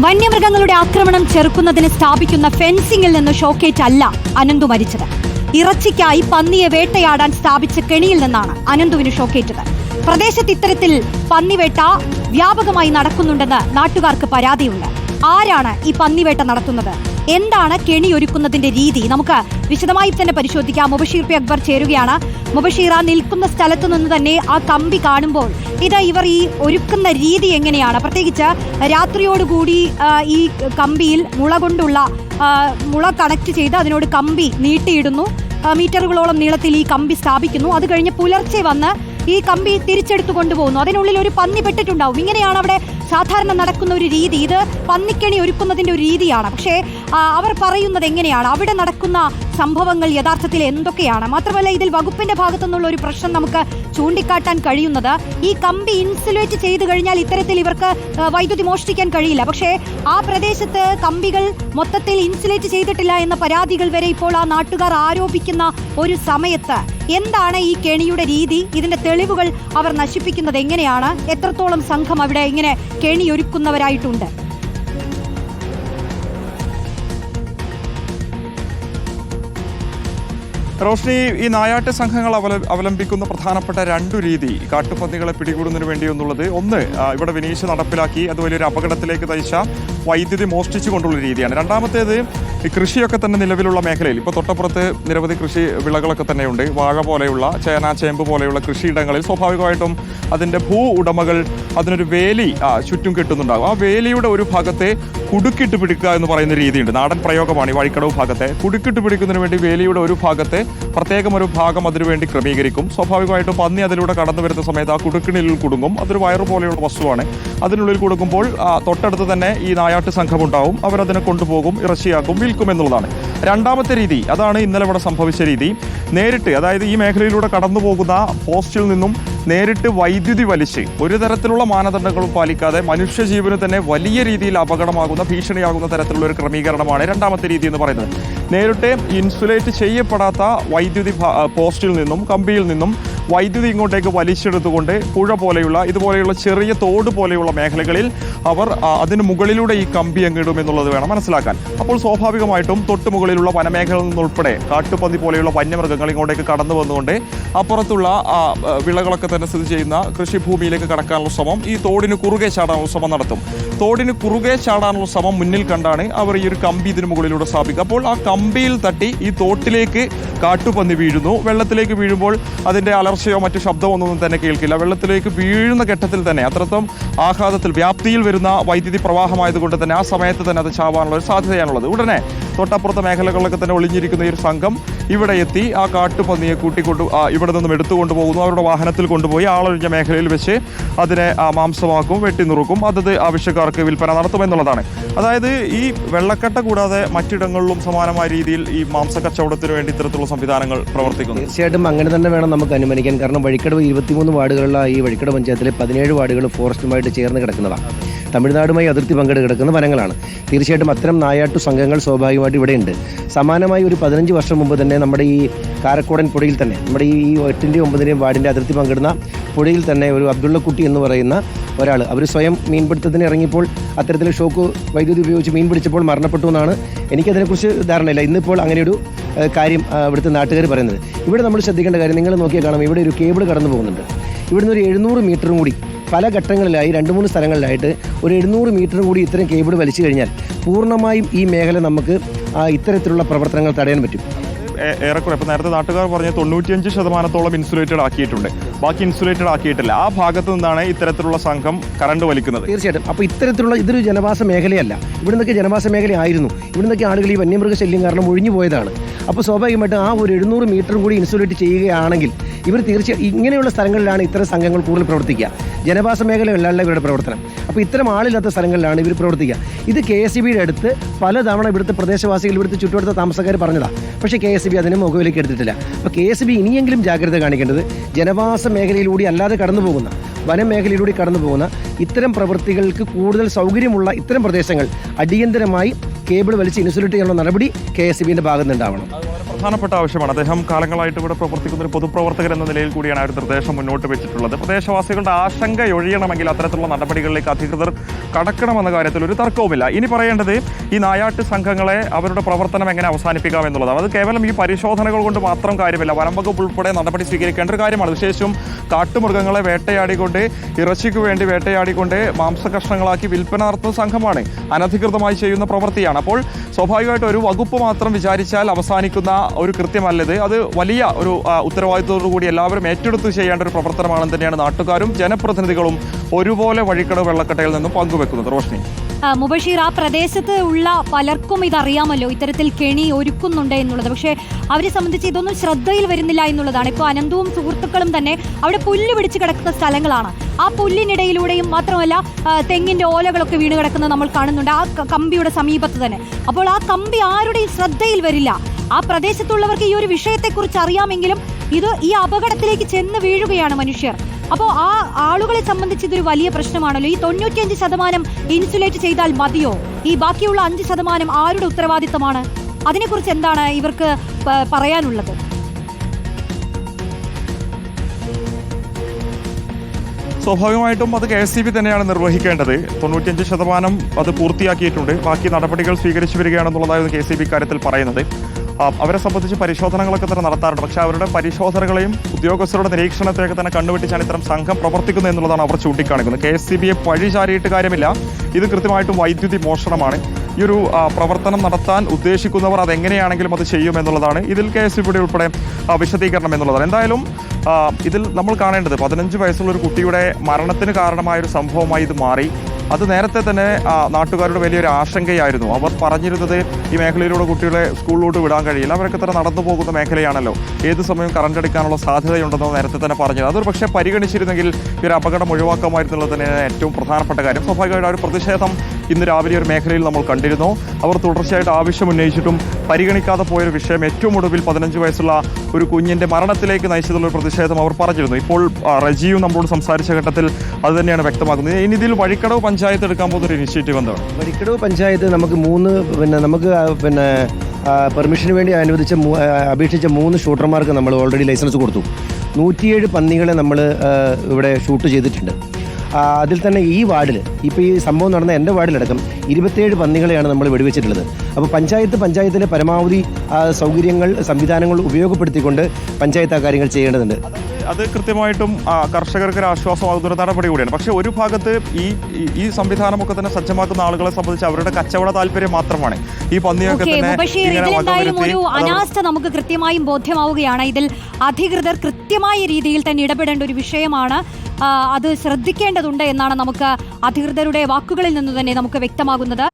വന്യമൃഗങ്ങളുടെ ആക്രമണം ചെറുക്കുന്നതിന് സ്ഥാപിക്കുന്ന ഫെൻസിംഗിൽ നിന്ന് ഷോക്കേറ്റ് അല്ല അനന്തു മരിച്ചത്. ഇറച്ചിക്കായി പന്നിയെ വേട്ടയാടാൻ സ്ഥാപിച്ച കെണിയിൽ നിന്നാണ് അനന്തുവിന് ഷോക്കേറ്റത്. പ്രദേശത്ത് ഇത്തരത്തിൽ പന്നിവേട്ട വ്യാപകമായി നടക്കുന്നുണ്ടെന്ന് നാട്ടുകാർക്ക് പരാതിയുണ്ട്. ആരാണ് ഈ പന്നിവേട്ട നടത്തുന്നത്? എന്താണ് കെണി ഒരുക്കുന്നതിന്റെ രീതി? നമുക്ക് വിശദമായി തന്നെ പരിശോധിക്കാം. മുബഷീർ പി അക്ബർ ചേരുകയാണ്. മുബഷീർ ആ നിൽക്കുന്ന സ്ഥലത്തു നിന്ന് തന്നെ ആ കമ്പി കാണുമ്പോൾ ഇത് ഇവർ ഈ ഒരുക്കുന്ന രീതി എങ്ങനെയാണ്? പ്രത്യേകിച്ച് രാത്രിയോടുകൂടി ഈ കമ്പിയിൽ മുള കൊണ്ടുള്ള മുള കണക്ട് ചെയ്ത് അതിനോട് കമ്പി നീട്ടിയിടുന്നു. മീറ്ററുകളോളം നീളത്തിൽ ഈ കമ്പി സ്ഥാപിക്കുന്നു. അത് കഴിഞ്ഞ് പുലർച്ചെ വന്ന് ഈ കമ്പി തിരിച്ചെടുത്തു കൊണ്ടുപോകുന്നു. അതിനുള്ളിൽ ഒരു പന്നി പെട്ടിട്ടുണ്ടാവും. ഇങ്ങനെയാണ് അവിടെ സാധാരണ നടക്കുന്ന ഒരു രീതി. ഇത് പന്നിക്കണി ഒരുക്കുന്നതിന്റെ ഒരു രീതിയാണ്. പക്ഷേ അവർ പറയുന്നത് എങ്ങനെയാണ്? അവിടെ നടക്കുന്ന സംഭവങ്ങൾ യഥാർത്ഥത്തിൽ എന്തൊക്കെയാണ്? മാത്രമല്ല ഇതിൽ വകുപ്പിന്റെ ഭാഗത്തു നിന്നുള്ള ഒരു പ്രശ്നം നമുക്ക് ചൂണ്ടിക്കാട്ടാൻ കഴിയുന്നത്. ഈ കമ്പി ഇൻസുലേറ്റ് ചെയ്തു കഴിഞ്ഞാൽ ഇത്തരത്തിൽ ഇവർക്ക് വൈദ്യുതി മോഷ്ടിക്കാൻ കഴിയില്ല. പക്ഷേ ആ പ്രദേശത്ത് കമ്പികൾ മൊത്തത്തിൽ ഇൻസുലേറ്റ് ചെയ്തിട്ടില്ല എന്ന പരാതികൾ വരെ ഇപ്പോൾ ആ നാട്ടുകാർ ആരോപിക്കുന്ന ഒരു സമയത്ത്. എന്താണ് ഈ കെണിയുടെ രീതി? ഇതിന്റെ തെളിവുകൾ അവർ നശിപ്പിക്കുന്നത് എങ്ങനെയാണ്? എത്രത്തോളം സംഘം അവിടെ ഇങ്ങനെ കെണിയൊരുക്കുന്നവരായിട്ടുണ്ട്? റോഷ്നി ഈ നായാട്ട് സംഘങ്ങൾ അവല അവലംബിക്കുന്ന പ്രധാനപ്പെട്ട രണ്ടു രീതി കാട്ടുപന്നികളെ പിടികൂടുന്നതിന് വേണ്ടി എന്നുള്ളത്. ഒന്ന് ഇവിടെ വിനീഷ് നടപ്പിലാക്കി അത് വലിയൊരു അപകടത്തിലേക്ക് തയ്ച്ച വൈദ്യുതി മോഷ്ടിച്ചുകൊണ്ടുള്ള രീതിയാണ്. രണ്ടാമത്തേത് ഈ കൃഷിയൊക്കെ തന്നെ നിലവിലുള്ള മേഖലയിൽ. ഇപ്പോൾ തൊട്ടപ്പുറത്ത് നിരവധി കൃഷി വിളകളൊക്കെ തന്നെയുണ്ട്. വാഴ പോലെയുള്ള ചേന ചേമ്പ് പോലെയുള്ള കൃഷിയിടങ്ങളിൽ സ്വാഭാവികമായിട്ടും അതിന്റെ ഭൂ ഉടമകൾ അതിനൊരു വേലി ചുറ്റും കെട്ടുന്നുണ്ടാകും. ആ വേലിയുടെ ഒരു ഭാഗത്തെ കുടുക്കിട്ട് പിടിക്കുക എന്ന് പറയുന്ന രീതിയുണ്ട്. നാടൻ പ്രയോഗമാണ് ഈ വഴിക്കടവ് ഭാഗത്തെ. കുടുക്കിട്ട് പിടിക്കുന്നതിന് വേണ്ടി വേലിയുടെ ഒരു ഭാഗത്തെ പ്രത്യേകം ഒരു ഭാഗം അതിനുവേണ്ടി ക്രമീകരിക്കും. സ്വാഭാവികമായിട്ടും പന്നി അതിലൂടെ കടന്നു വരുന്ന സമയത്ത് ആ കുടുക്കിനുള്ളിൽ കുടുങ്ങും. അതൊരു വയറ് പോലെയുള്ള വസ്തുവാണ്. അതിനുള്ളിൽ കൊടുക്കുമ്പോൾ തൊട്ടടുത്ത് തന്നെ ഈ നായാട്ട് സംഘമുണ്ടാവും. അവരതിനെ കൊണ്ടുപോകും ഇറച്ചിയാക്കും വിൽക്കും എന്നുള്ളതാണ്. രണ്ടാമത്തെ രീതി അതാണ് ഇന്നലെ ഇവിടെ സംഭവിച്ച രീതി. നേരിട്ട് അതായത് ഈ മേഖലയിലൂടെ കടന്നു പോകുന്ന പോസ്റ്റിൽ നിന്നും നേരിട്ട് വൈദ്യുതി വലിച്ച് ഒരു തരത്തിലുള്ള മാനദണ്ഡങ്ങളും പാലിക്കാതെ മനുഷ്യജീവന് തന്നെ വലിയ രീതിയിൽ അപകടമാകുന്ന ഭീഷണിയാകുന്ന തരത്തിലുള്ള ഒരു ക്രമീകരണമാണ് രണ്ടാമത്തെ രീതി എന്ന് പറയുന്നത്. നേരിട്ട് ഇൻസുലേറ്റ് ചെയ്യപ്പെടാത്ത വൈദ്യുതി പോസ്റ്റിൽ നിന്നും കമ്പിയിൽ നിന്നും വൈദ്യുതി ഇങ്ങോട്ടേക്ക് വലിച്ചെടുത്തുകൊണ്ട് പുഴ പോലെയുള്ള ഇതുപോലെയുള്ള ചെറിയ തോട് പോലെയുള്ള മേഖലകളിൽ അവർ അതിന് മുകളിലൂടെ ഈ കമ്പി അങ്ങിടും എന്നുള്ളത് വേണം മനസ്സിലാക്കാൻ. അപ്പോൾ സ്വാഭാവികമായിട്ടും തൊട്ട് മുകളിലുള്ള വനമേഖലയിൽ നിന്നുൾപ്പെടെ കാട്ടുപന്നി പോലെയുള്ള വന്യമൃഗങ്ങൾ ഇങ്ങോട്ടേക്ക് കടന്നു വന്നുകൊണ്ട് അപ്പുറത്തുള്ള വിളകളൊക്കെ തന്നെ സ്ഥിതി ചെയ്യുന്ന കൃഷിഭൂമിയിലേക്ക് കടക്കാനുള്ള ശ്രമം ഈ തോടിന് കുറുകെ ചാടാനുള്ള ശ്രമം നടത്തും. തോടിന് കുറുകെ ചാടാനുള്ള ശ്രമം മുന്നിൽ കണ്ടാണ് അവർ ഈ ഒരു കമ്പി ഇതിന് മുകളിലൂടെ സ്ഥാപിക്കുക. അപ്പോൾ ആ കമ്പിയിൽ തട്ടി ഈ തോട്ടിലേക്ക് കാട്ടുപന്നി വീഴുന്നു. വെള്ളത്തിലേക്ക് വീഴുമ്പോൾ അതിന്റെ അലർച്ചയോ മറ്റു ശബ്ദമോ ഒന്നും തന്നെ കേൾക്കില്ല. വെള്ളത്തിലേക്ക് വീഴുന്ന ഘട്ടത്തിൽ തന്നെ അത്രത്തോളം ആഘാതത്തിൽ വ്യാപ്തിയിൽ വരുന്ന വൈദ്യുതി പ്രവാഹമായതുകൊണ്ട് തന്നെ ആ സമയത്ത് തന്നെ അത് ചാവാനുള്ള ഒരു സാധ്യതയാണുള്ളത്. ഉടനെ തൊട്ടപ്പുറത്തെ മേഖലകളിലൊക്കെ തന്നെ ഒളിഞ്ഞിരിക്കുന്ന ഈ ഒരു സംഘം ഇവിടെ എത്തി ആ കാട്ടുപന്നിയെ കൂട്ടിക്കൊണ്ട് ഇവിടെ നിന്നും എടുത്തു കൊണ്ടുപോകുന്നു അവരുടെ വാഹനത്തിൽ കൊണ്ടുപോയി ആളൊഴിഞ്ഞ മേഖലയിൽ വെച്ച് അതിനെ മാംസമാക്കും വെട്ടിനുറുക്കും അതത് ആവശ്യക്കാർക്ക് വിൽപ്പന നടത്തുമെന്നുള്ളതാണ് അതായത് ഈ വെള്ളക്കെട്ട കൂടാതെ മറ്റിടങ്ങളിലും സമാനമായ രീതിയിൽ ഈ മാംസ കച്ചവടത്തിന് വേണ്ടി ഇത്തരത്തിലുള്ള സംവിധാനങ്ങൾ പ്രവർത്തിക്കുന്നു. തീർച്ചയായിട്ടും അങ്ങനെ തന്നെ വേണം നമുക്ക് അനുമാനിക്കാൻ. കാരണം വഴിക്കടവ് ഇരുപത്തിമൂന്ന് വാർഡുകളുള്ള ഈ വഴിക്കട പഞ്ചായത്തിലെ പതിനേഴ് വാർഡുകൾ ഫോറസ്റ്റുമായിട്ട് ചേർന്ന് കിടക്കുന്നതാണ്. തമിഴ്നാടുമായി അതിർത്തി പങ്കിട്ട് കിടക്കുന്ന വനങ്ങളാണ്. തീർച്ചയായിട്ടും അത്തരം നായാട്ടു സംഘങ്ങൾ സ്വാഭാവികമായിട്ട് ഇവിടെയുണ്ട്. സമാനമായി ഒരു പതിനഞ്ച് വർഷം മുമ്പ് തന്നെ നമ്മുടെ ഈ കാരക്കോടൻ പുഴയിൽ തന്നെ നമ്മുടെ ഈ എട്ടിന്റെയും ഒമ്പതിന്റെയും വാർഡിന്റെ അതിർത്തി പങ്കിടുന്ന പുഴയിൽ തന്നെ ഒരു അബ്ദുള്ളക്കുട്ടി എന്ന് പറയുന്ന ഒരാൾ അവർ സ്വയം മീൻപിടുത്തത്തിന് ഇറങ്ങിയപ്പോൾ അത്തരത്തിൽ ഷോക്ക് വൈദ്യുതി ഉപയോഗിച്ച് മീൻ പിടിച്ചപ്പോൾ മരണപ്പെട്ടു എന്നാണ് എനിക്കതിനെക്കുറിച്ച് ധാരണയില്ല. ഇന്നിപ്പോൾ അങ്ങനെയൊരു കാര്യം ഇവിടുത്തെ നാട്ടുകാർ പറയുന്നത്. ഇവിടെ നമ്മൾ ശ്രദ്ധിക്കേണ്ട കാര്യം നിങ്ങൾ നോക്കിയാൽ കാണാം ഇവിടെ ഒരു കേബിൾ കടന്നു പോകുന്നുണ്ട് ഇവിടുന്ന് ഒരു എഴുന്നൂറ് മീറ്ററും കൂടി പല ഘട്ടങ്ങളിലായി രണ്ട് മൂന്ന് സ്ഥലങ്ങളിലായിട്ട് ഒരു എഴുന്നൂറ് മീറ്റർ കൂടി ഇത്രയും കേബിൾ വലിച്ചു കഴിഞ്ഞാൽ പൂർണമായും ഈ മേഖല നമുക്ക് ഇത്തരത്തിലുള്ള പ്രവർത്തനങ്ങൾ തടയാൻ പറ്റും. ഏറെക്കുറെ. ഇപ്പോൾ നേരത്തെ നാട്ടുകാർ പറഞ്ഞ തൊണ്ണൂറ്റിയഞ്ച് ശതമാനത്തോളം ഇൻസുലേറ്റഡ് ആക്കിയിട്ടുണ്ട്. ബാക്കി ഇൻസുലേറ്റഡ് ആക്കിയിട്ടില്ല. ആ ഭാഗത്ത് നിന്നാണ് ഇത്തരത്തിലുള്ള സംഘം കറണ്ട് വലിക്കുന്നത്. തീർച്ചയായിട്ടും. അപ്പോൾ ഇത്തരത്തിലുള്ള ഇതൊരു ജനവാസ മേഖലയല്ല. ഇവിടെ നിന്നൊക്കെ ജനവാസ മേഖലയായിരുന്നു. ഇവിടെ നിന്നൊക്കെ ആളുകൾ ഈ വന്യമൃഗ ശല്യം കാരണം ഒഴിഞ്ഞു പോയതാണ്. അപ്പോൾ സ്വാഭാവികമായിട്ടും ആ ഒരു എഴുന്നൂറ് മീറ്റർ കൂടി ഇൻസുലേറ്റ് ചെയ്യുകയാണെങ്കിൽ ഇവർ തീർച്ചയായും ഇങ്ങനെയുള്ള സ്ഥലങ്ങളിലാണ് ഇത്തരം സംഘങ്ങൾ കൂടുതൽ പ്രവർത്തിക്കുക. ജനവാസ മേഖലകളിലല്ല ഇവരുടെ പ്രവർത്തനം. അപ്പോൾ ഇത്തരം ആളില്ലാത്ത സ്ഥലങ്ങളിലാണ് ഇവർ പ്രവർത്തിക്കുക. ഇത് കെ എസ് ബിയുടെ അടുത്ത് പലതവണ ഇവിടുത്തെ പ്രദേശവാസികൾ ഇവിടുത്തെ ചുറ്റുവട്ടത്തെ താമസക്കാർ പറഞ്ഞതാണ് പക്ഷേ കെ എസ് ബി അതിനെ മുഖവിലേക്ക് എടുത്തിട്ടില്ല. അപ്പോൾ കെ എസ് ബി ഇനിയെങ്കിലും ജാഗ്രത കാണിക്കേണ്ടത് ജനവാസ മേഖലയിലൂടെ അല്ലാതെ കടന്നു പോകുന്ന വനമേഖലയിലൂടെ കടന്നു പോകുന്ന ഇത്തരം പ്രവൃത്തികൾക്ക് കൂടുതൽ സൗകര്യമുള്ള ഇത്തരം പ്രദേശങ്ങൾ അടിയന്തരമായി കേബിൾ വലിച്ച് ഇൻസുലേറ്റ് ചെയ്യാനുള്ള നടപടി കെ എസ് ബിന്റെ ഭാഗത്തുനിന്നുണ്ടാവണം പ്രധാനപ്പെട്ട ആവശ്യമാണ്. അദ്ദേഹം കാലങ്ങളായിട്ട് ഇവിടെ പ്രവർത്തിക്കുന്ന ഒരു പൊതുപ്രവർത്തകർ എന്ന നിലയിൽ കൂടിയാണ് ആ ഒരു നിർദ്ദേശം മുന്നോട്ട് വെച്ചിട്ടുള്ളത്. പ്രദേശവാസികളുടെ ആശങ്ക ഒഴിയണമെങ്കിൽ അത്തരത്തിലുള്ള നടപടികളിലേക്ക് അധികൃതർ കടക്കണമെന്ന കാര്യത്തിൽ ഒരു തർക്കവുമില്ല. ഇനി പറയേണ്ടത് ഈ നായാട്ട് സംഘങ്ങളെ അവരുടെ പ്രവർത്തനം എങ്ങനെ അവസാനിപ്പിക്കാം എന്നുള്ളതാണ്. അത് കേവലം ഈ പരിശോധനകൾ കൊണ്ട് മാത്രം കാര്യമില്ല. വനം വകുപ്പ് ഉൾപ്പെടെ നടപടി സ്വീകരിക്കേണ്ട ഒരു കാര്യമാണ്. വിശേഷം കാട്ടുമൃഗങ്ങളെ വേട്ടയാടിക്കൊണ്ട് ഇറച്ചിക്ക് വേണ്ടി വേട്ടയാടിക്കൊണ്ട് മാംസകഷ്ണങ്ങളാക്കി വിൽപ്പന നടത്തുന്ന സംഘമാണ്. അനധികൃതമായി ചെയ്യുന്ന പ്രവൃത്തിയാണ്. അപ്പോൾ സ്വാഭാവികമായിട്ട് ഒരു വകുപ്പ് മാത്രം വിചാരിച്ചാൽ അവസാനിക്കുന്ന ഒരു കൃത്യമല്ലത്. അത് വലിയ ഒരു ഉത്തരവാദിത്തത്തോടു കൂടി എല്ലാവരും ഏറ്റെടുത്ത് ചെയ്യേണ്ട ഒരു പ്രവർത്തനമാണെന്ന് തന്നെയാണ് നാട്ടുകാരും ജനപ്രതിനിധികളും ഒരുപോലെ വഴിക്കടവ് വെള്ളക്കെട്ടയിൽ നിന്നും പങ്കുവെക്കുന്നത്. റോഷ്നി. മുബഷീർ ആ പ്രദേശത്ത് ഉള്ള പലർക്കും ഇതറിയാമല്ലോ ഇത്തരത്തിൽ കെണി ഒരുക്കുന്നുണ്ട് എന്നുള്ളത്. പക്ഷേ അവരെ സംബന്ധിച്ച് ഇതൊന്നും ശ്രദ്ധയിൽ വരുന്നില്ല എന്നുള്ളതാണ്. ഇപ്പോൾ അനന്തവും സുഹൃത്തുക്കളും തന്നെ അവിടെ പുല്ല് പിടിച്ച് കിടക്കുന്ന സ്ഥലങ്ങളാണ്. ആ പുല്ലിനിടയിലൂടെയും മാത്രമല്ല തെങ്ങിന്റെ ഓലകളൊക്കെ വീണ് കിടക്കുന്നത് നമ്മൾ കാണുന്നുണ്ട്. ആ കമ്പിയുടെ സമീപത്ത് തന്നെ. അപ്പോൾ ആ കമ്പി ആരുടെയും ശ്രദ്ധയിൽ വരില്ല. ആ പ്രദേശത്തുള്ളവർക്ക് ഈ ഒരു വിഷയത്തെക്കുറിച്ച് അറിയാമെങ്കിലും ഇത് ഈ അപകടത്തിലേക്ക് ചെന്ന് വീഴുകയാണ് മനുഷ്യർ. അപ്പോൾ ആ ആളുകളെ സംബന്ധിച്ച് ഇതൊരു വലിയ പ്രശ്നമാണല്ലോ. ഈ തൊണ്ണൂറ്റിയഞ്ച് ശതമാനം ഇൻസുലേറ്റ് ചെയ്താൽ മതിയോ? ഈ ബാക്കിയുള്ള അഞ്ച് ശതമാനം ആരുടെ ഉത്തരവാദിത്തമാണ്? അതിനെക്കുറിച്ച് എന്താണ് ഇവർക്ക് പറയാനുള്ളത്? സ്വാഭാവികമായിട്ടും അത് കെ എസ് സി ബി തന്നെയാണ് നിർവഹിക്കേണ്ടത്. തൊണ്ണൂറ്റിയഞ്ച് ശതമാനം അത് പൂർത്തിയാക്കിയിട്ടുണ്ട്. ബാക്കി നടപടികൾ സ്വീകരിച്ചു വരികയാണെന്നുള്ളതായിരുന്നു കെ സി ബി കാര്യത്തിൽ പറയുന്നത്. അവരെ സംബന്ധിച്ച് പരിശോധനകളൊക്കെ തന്നെ നടത്താറുണ്ട്. പക്ഷേ അവരുടെ പരിശോധനകളെയും ഉദ്യോഗസ്ഥരുടെ നിരീക്ഷണത്തെയൊക്കെ തന്നെ കണ്ടുപിടിച്ചാണ് ഇത്തരം സംഘം പ്രവർത്തിക്കുന്നത് എന്നുള്ളതാണ് അവർ ചൂണ്ടിക്കാണിക്കുന്നത്. കെ എസ് സി കാര്യമില്ല. ഇത് കൃത്യമായിട്ടും വൈദ്യുതി മോഷണമാണ്. ഈ ഒരു പ്രവർത്തനം നടത്താൻ ഉദ്ദേശിക്കുന്നവർ അതെങ്ങനെയാണെങ്കിലും അത് ചെയ്യും എന്നുള്ളതാണ് ഇതിൽ കെ എസ് ബിയുടെ ഉൾപ്പെടെ വിശദീകരണം എന്നുള്ളതാണ്. എന്തായാലും ഇതിൽ നമ്മൾ കാണേണ്ടത് പതിനഞ്ച് വയസ്സുള്ള ഒരു കുട്ടിയുടെ മരണത്തിന് കാരണമായ ഒരു സംഭവമായി ഇത് മാറി. അത് നേരത്തെ തന്നെ നാട്ടുകാരുടെ വലിയൊരു ആശങ്കയായിരുന്നു. അവർ പറഞ്ഞിരുന്നത് ഈ മേഖലയിലൂടെ കുട്ടികളെ സ്കൂളിലോട്ട് വിടാൻ കഴിയില്ല. അവരൊക്കെ തന്നെ നടന്നു പോകുന്ന മേഖലയാണല്ലോ. ഏത് സമയവും കറണ്ട് അടിക്കാനുള്ള സാധ്യതയുണ്ടെന്ന് നേരത്തെ തന്നെ പറഞ്ഞത്. അതൊരു പക്ഷേ പരിഗണിച്ചിരുന്നെങ്കിൽ ഈ അപകടം ഒഴിവാക്കാമായിരുന്നുള്ളത് തന്നെയാണ് ഏറ്റവും പ്രധാനപ്പെട്ട കാര്യം. സ്വാഭാവികമായിട്ട് ആ ഒരു പ്രതിഷേധം ഇന്ന് രാവിലെ ഒരു മേഖലയിൽ നമ്മൾ കണ്ടിരുന്നു. അവർ തുടർച്ചയായിട്ട് ആവശ്യം ഉന്നയിച്ചിട്ടും പരിഗണിക്കാതെ പോയൊരു വിഷയം ഏറ്റവും ഒടുവിൽ പതിനഞ്ച് വയസ്സുള്ള ഒരു കുഞ്ഞിന്റെ മരണത്തിലേക്ക് നയിച്ചതുള്ള ഒരു പ്രതിഷേധം അവർ പറഞ്ഞിരുന്നു. ഇപ്പോൾ റജിയും നമ്മളോട് സംസാരിച്ച ഘട്ടത്തിൽ അത് തന്നെയാണ് വ്യക്തമാക്കുന്നത്. ഇനി ഇതിൽ വഴിക്കടവ് പഞ്ചായത്ത് എടുക്കാൻ പോകുന്ന ഒരു ഇനിഷ്യേറ്റീവ് എന്താണ്? വഴിക്കടവ് പഞ്ചായത്ത് നമുക്ക് മൂന്ന് പിന്നെ നമുക്ക് പിന്നെ പെർമിഷന് വേണ്ടി അനുവദിച്ച അപേക്ഷിച്ച മൂന്ന് ഷൂട്ടർമാർക്ക് നമ്മൾ ഓൾറെഡി ലൈസൻസ് കൊടുത്തു. നൂറ്റിയേഴ് പന്നികളെ നമ്മൾ ഇവിടെ ഷൂട്ട് ചെയ്തിട്ടുണ്ട്. അതിൽ തന്നെ ഈ വാർഡിൽ ഇപ്പോൾ ഈ സംഭവം നടന്ന എന്റെ വാർഡിലടക്കം ഇരുപത്തേഴ് പന്നികളെയാണ് നമ്മൾ വെടിവെച്ചിട്ടുള്ളത്. അപ്പോൾ പഞ്ചായത്ത് പഞ്ചായത്തിലെ പരമാവധി സൗകര്യങ്ങൾ സംവിധാനങ്ങൾ ഉപയോഗപ്പെടുത്തിക്കൊണ്ട് പഞ്ചായത്ത് ആ കാര്യങ്ങൾ ചെയ്യേണ്ടതുണ്ട്. അത് കൃത്യമായിട്ടും കർഷകർക്ക് ഒരു ആശ്വാസമാകുന്ന ഒരു നടപടി കൂടിയാണ്. പക്ഷേ ഒരു ഭാഗത്ത് ഈ ഈ- സംവിധാനമൊക്കെ തന്നെ സജ്ജമാക്കുന്ന ആളുകളെ സംബന്ധിച്ച് അവരുടെ കച്ചവട താല്പര്യം മാത്രമാണ്. ഈ പന്നിയൊക്കെ തന്നെ അനാസ്ഥ നമുക്ക് കൃത്യമായും ബോധ്യമാവുകയാണ്. ഇതിൽ അധികൃതർ കൃത്യമായ രീതിയിൽ തന്നെ ഇടപെടേണ്ട ഒരു വിഷയമാണ്. അത് ശ്രദ്ധിക്കേണ്ടതുണ്ട് എന്നാണ് നമുക്ക് അധികൃതരുടെ വാക്കുകളിൽ നിന്ന് തന്നെ നമുക്ക് വ്യക്തമാകുന്നത്.